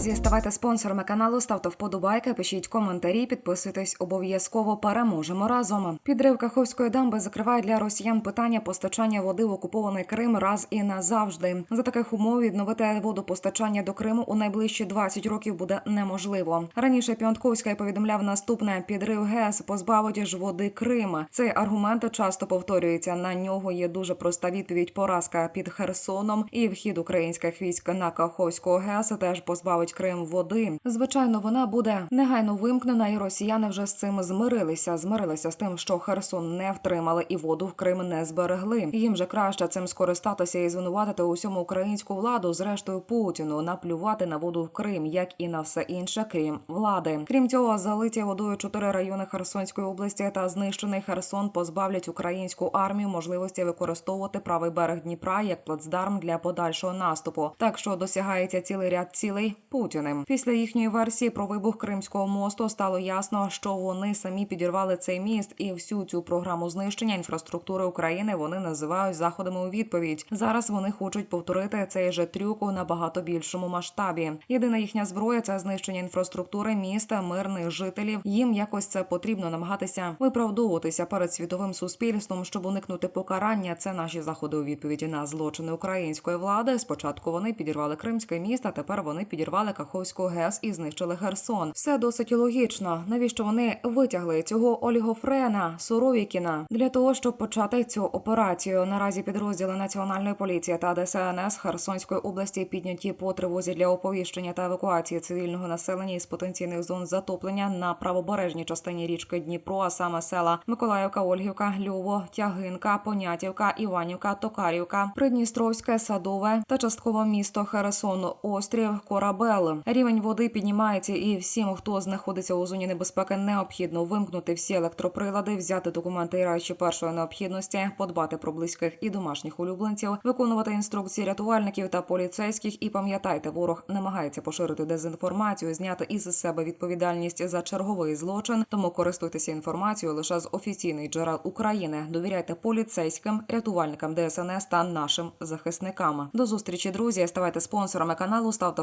друзі, ставайте спонсорами каналу, ставте вподобайки, пишіть коментарі, підписуйтесь обов'язково. Переможемо разом. Підрив Каховської дамби закриває для росіян питання постачання води в окупований Крим раз і назавжди. За таких умов відновити водопостачання до Криму у найближчі 20 років буде неможливо. Раніше Піонтковська повідомляв наступне: підрив ГЕС позбавить ж води Крима. Цей аргумент часто повторюється. На нього є дуже проста відповідь: поразка під Херсоном і вхід українських військ на Каховську ГЕС теж позбавить Крим води. Звичайно, вона буде негайно вимкнена, і росіяни вже з цим змирилися. Змирилися з тим, що Херсон не втримали і воду в Крим не зберегли. Їм же краще цим скористатися і звинуватити усьому українську владу, зрештою Путіну, наплювати на воду в Крим, як і на все інше, крім влади. Крім цього, залиті водою чотири райони Херсонської області та знищений Херсон позбавлять українську армію можливості використовувати правий берег Дніпра як плацдарм для подальшого наступу. Так що досягається цілий ряд цілей Путіним. Після їхньої версії про вибух Кримського мосту стало ясно, що вони самі підірвали цей міст і всю цю програму знищення інфраструктури України вони називають заходами у відповідь. Зараз вони хочуть повторити цей же трюк у набагато більшому масштабі. Єдина їхня зброя це знищення інфраструктури міста, мирних жителів. Їм якось це потрібно намагатися виправдовуватися перед світовим суспільством, щоб уникнути покарання. Це наші заходи у відповіді на злочини української влади. Спочатку вони підірвали Кримське місто, тепер вони підірвали Каховську ГЕС і знищили Херсон. Все досить логічно. Навіщо вони витягли цього олігофрена Суровікіна для того, щоб почати цю операцію? Наразі підрозділи національної поліції та ДСНС Херсонської області підняті по тривозі для оповіщення та евакуації цивільного населення із потенційних зон затоплення на правобережній частині річки Дніпро, а саме села Миколаївка, Ольгівка, Львово, Тягинка, Понятівка, Іванівка, Токарівка, Придністровське, Садове та частково місто Херсон, острів Корабел. Рівень води піднімається, і всім, хто знаходиться у зоні небезпеки, необхідно вимкнути всі електроприлади, взяти документи і речі першої необхідності, подбати про близьких і домашніх улюбленців, виконувати інструкції рятувальників та поліцейських. І пам'ятайте, ворог намагається поширити дезінформацію, зняти із себе відповідальність за черговий злочин. Тому користуйтеся інформацією лише з офіційних джерел України. Довіряйте поліцейським, рятувальникам ДСНС та нашим захисникам. До зустрічі, друзі. Ставайте спонсорами каналу, ставте